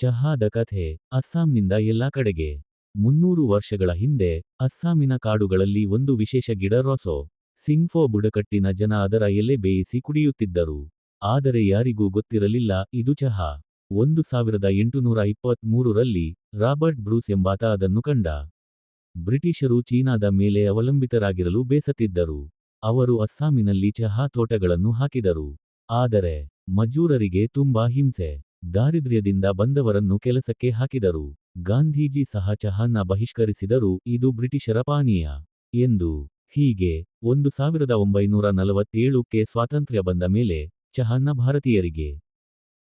ಚಹಾದ ಕಥೆ ಅಸ್ಸಾಂನಿಂದ ಎಲ್ಲಾ ಕಡೆಗೆ. ಮುನ್ನೂರು ವರ್ಷಗಳ ಹಿಂದೆ ಅಸ್ಸಾಮಿನ ಕಾಡುಗಳಲ್ಲಿ ಒಂದು ವಿಶೇಷ ಗಿಡ ರೊಸೊ, ಸಿಂಗ್ಫೋ ಬುಡಕಟ್ಟಿನ ಜನ ಅದರ ಎಲೆ ಬೇಯಿಸಿ ಕುಡಿಯುತ್ತಿದ್ದರು. ಆದರೆ ಯಾರಿಗೂ ಗೊತ್ತಿರಲಿಲ್ಲ, ಇದು ಚಹಾ. ಒಂದು ಸಾವಿರದ ಎಂಟುನೂರ ಇಪ್ಪತ್ಮೂರರಲ್ಲಿ ರಾಬರ್ಟ್ ಬ್ರೂಸ್ ಎಂಬಾತ ಅದನ್ನು ಕಂಡ. ಬ್ರಿಟಿಷರು ಚೀನಾದ ಮೇಲೆ ಅವಲಂಬಿತರಾಗಿರಲು ಬೇಸತ್ತಿದ್ದರು. ಅವರು ಅಸ್ಸಾಮಿನಲ್ಲಿ ಚಹಾ ತೋಟಗಳನ್ನು ಹಾಕಿದರು. ಆದರೆ ಮಜೂರರಿಗೆ ತುಂಬಾ ಹಿಂಸೆ. ದಾರಿದ್ರ್ಯದಿಂದ ಬಂದವರನ್ನು ಕೆಲಸಕ್ಕೆ ಹಾಕಿದರು. ಗಾಂಧೀಜಿ ಸಹ ಚಹಾನ್ನ ಬಹಿಷ್ಕರಿಸಿದರು. ಇದು ಬ್ರಿಟಿಷರ ಪಾನೀಯ ಎಂದು ಹೀಗೆ ಒಂದು ಸಾವಿರದ ಒಂಬೈನೂರ ನಲವತ್ತೇಳುಕ್ಕೆ ಸ್ವಾತಂತ್ರ್ಯ ಬಂದ ಮೇಲೆ ಚಹಾನ್ನ ಭಾರತೀಯರಿಗೆ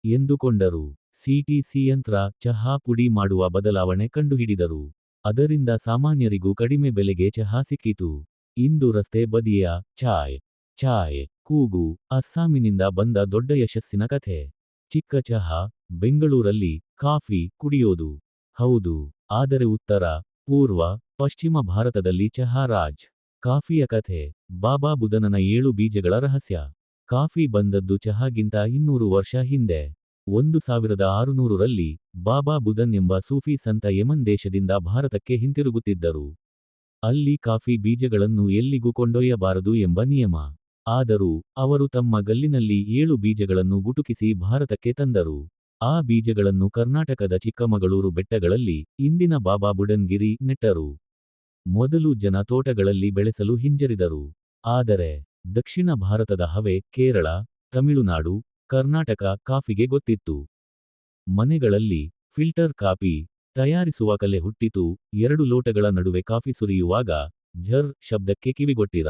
ಎಂದುಕೊಂಡರು. ಸಿಟಿಸಿ ಯಂತ್ರ ಚಹಾ ಪುಡಿ ಮಾಡುವ ಬದಲಾವಣೆ ಕಂಡುಹಿಡಿದರು. ಅದರಿಂದ ಸಾಮಾನ್ಯರಿಗೂ ಕಡಿಮೆ ಬೆಲೆಗೆ ಚಹಾ ಸಿಕ್ಕಿತು. ಇಂದು ರಸ್ತೆ ಬದಿಯ ಚಾಯ್ ಚಾಯ್, ಕೂಗು, ಅಸ್ಸಾಮಿನಿಂದ ಬಂದ ದೊಡ್ಡ ಯಶಸ್ಸಿನ ಕಥೆ. ಚಿಕ್ಕ ಚಹಾ ಬೆಂಗಳೂರಲ್ಲಿ ಕಾಫಿ ಕುಡಿಯೋದು. ಹೌದು, ಆದರೆ ಉತ್ತರ, ಪೂರ್ವ, ಪಶ್ಚಿಮ ಭಾರತದಲ್ಲಿ ಚಹಾ ರಾಜ್ ಕಾಫಿಯ ಕಥೆ, ಬಾಬಾ ಬುಧನನ ಏಳು ಬೀಜಗಳ ರಹಸ್ಯ. ಕಾಫಿ ಬಂದದ್ದು ಚಹಾಗಿಂತ ಇನ್ನೂರು ವರ್ಷ ಹಿಂದೆ. ಒಂದು ಸಾವಿರದ ಆರುನೂರರಲ್ಲಿ ಬಾಬಾ ಬುಧನ್ ಎಂಬ ಸೂಫಿ ಸಂತ ಯಮನ್ ದೇಶದಿಂದ ಭಾರತಕ್ಕೆ ಹಿಂತಿರುಗುತ್ತಿದ್ದರು. ಅಲ್ಲಿ ಕಾಫಿ ಬೀಜಗಳನ್ನು ಎಲ್ಲಿಗೂ ಕೊಂಡೊಯ್ಯಬಾರದು ಎಂಬ ನಿಯಮ. ಆದರೂ ಅವರು ತಮ್ಮ ಗಲ್ಲಿನಲ್ಲಿ ಏಳು ಬೀಜಗಳನ್ನು ಗುಟುಕಿಸಿ ಭಾರತಕ್ಕೆ ತಂದರು. ಆ ಬೀಜಗಳನ್ನು ಕರ್ನಾಟಕದ ಚಿಕ್ಕಮಗಳೂರು ಬೆಟ್ಟಗಳಲ್ಲಿ, ಇಂದಿನ ಬಾಬಾ ಬುಡನ್ಗಿರಿ ನೆಟ್ಟರು. ಮೊದಲು ಜನ ತೋಟಗಳಲ್ಲಿ ಬೆಳೆಸಲು ಹಿಂಜರಿದರು. ಆದರೆ, ದಕ್ಷಿಣ ಭಾರತದ ಹವೆ ಕೇರಳ, ತಮಿಳುನಾಡು, ಕರ್ನಾಟಕ ಕಾಫಿಗೆ ಗೊತ್ತಿತ್ತು. ಮನೆಗಳಲ್ಲಿ ಫಿಲ್ಟರ್ ಕಾಫಿ ತಯಾರಿಸುವ ಕಲೆ ಹುಟ್ಟಿತು. ಎರಡು ಲೋಟಗಳ ನಡುವೆ ಕಾಫಿ ಸುರಿಯುವಾಗ, ಝರ್ ಶಬ್ದಕ್ಕೆ ಕಿವಿಗೊಟ್ಟಿರ?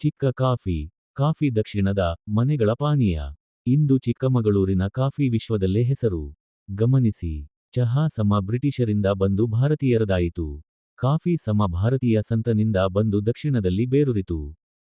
ಚಿಕ್ಕ ಕಾಫಿ ಕಾಫಿ ದಕ್ಷಿಣದ ಮನೆಗಳ ಪಾನೀಯ. ಇಂದು ಚಿಕ್ಕಮಗಳೂರಿನ ಕಾಫಿ ವಿಶ್ವದಲ್ಲೇ ಹೆಸರು. ಗಮನಿಸಿ, ಚಹಾ ಸಮ ಬ್ರಿಟಿಷರಿಂದ ಬಂದು ಭಾರತೀಯರದಾಯಿತು. ಕಾಫಿ ಸಮ ಭಾರತೀಯ ಸಂತನಿಂದ ಬಂದು ದಕ್ಷಿಣದಲ್ಲಿ ಬೇರೂರಿತು.